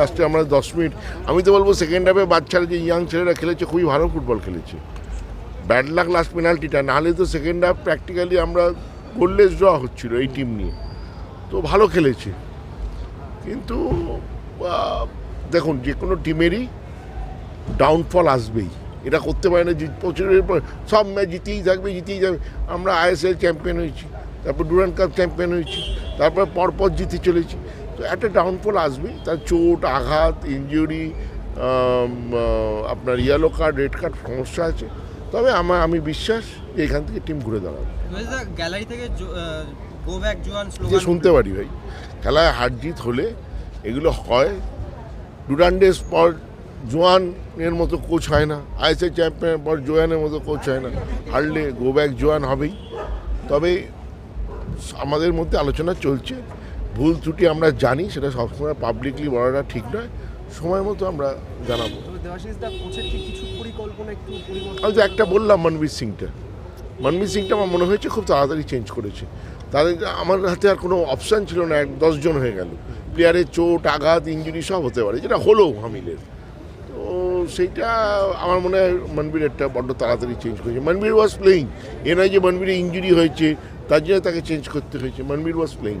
লাস্টে আমরা দশ মিনিট, আমি তো বলব সেকেন্ড হাফে বাচ্চারা যে ইয়াং ছেলেরা খেলেছে, খুবই ভালো ফুটবল খেলেছে। ব্যাড লাক লাস্ট পেনাল্টিটা নাহলে তো সেকেন্ড হাফ প্র্যাকটিক্যালি আমরা গোললেস ড্র হচ্ছিল এই টিম নিয়ে। তো ভালো খেলেছে। কিন্তু দেখুন, যে কোনো টিমেরই ডাউনফল আসবেই। এটা করতে পারে না বছরের পর সব ম্যাচ জিতেই থাকবে, জিতেই যাবে। আমরা আইএসএল চ্যাম্পিয়ন হয়েছি, তারপর ডুরান কাপ চ্যাম্পিয়ন হয়েছি, তারপর পরপর জিতে চলেছি। তো একটা ডাউনফল আসবেই তার চোট আঘাত ইঞ্জুরি আপনার ইয়েলো কার্ড রেড কার্ড সমস্যা আছে। তবে আমার আমি বিশ্বাস যে এখান থেকে টিম ঘুরে দাঁড়াবে। গ্যালারি থেকে যে শুনতে পারি ভাই খেলায় হার জিত হলে এগুলো হয়। ডুরান্ডেস পর জোয়ানের মতো কোচ হয় না। আইএসএ চ্যাম্পিয়নের পর জোয়ানের মতো কোচ হয় না। হারলে গো ব্যাক জোয়ান হবেই। তবে আমাদের মধ্যে আলোচনা চলছে। ভুল ত্রুটি আমরা জানি সেটা সবসময় পাবলিকলি বলাটা ঠিক নয়। সময় মতো আমরা জানাব। আমি তো একটা বললাম মনবীর সিংটা মনবীর সিংটা আমার মনে হয়েছে খুব তাড়াতাড়ি চেঞ্জ করেছে। তাদের আমার হাতে আর কোনো অপশান ছিল না এক দশজন হয়ে গেল। প্লেয়ারের চোট আঘাত ইঞ্জুরি সব হতে পারে যেটা হলো হামিলের। তো সেইটা আমার মনে হয় মনবীর একটা বড্ড তাড়াতাড়ি চেঞ্জ করেছে। মনবীর ওয়াজ প্লেয়িং এ নয় যে মনবীরের ইঞ্জুরি হয়েছে তার জন্য তাকে চেঞ্জ করতে হয়েছে। Manvir was playing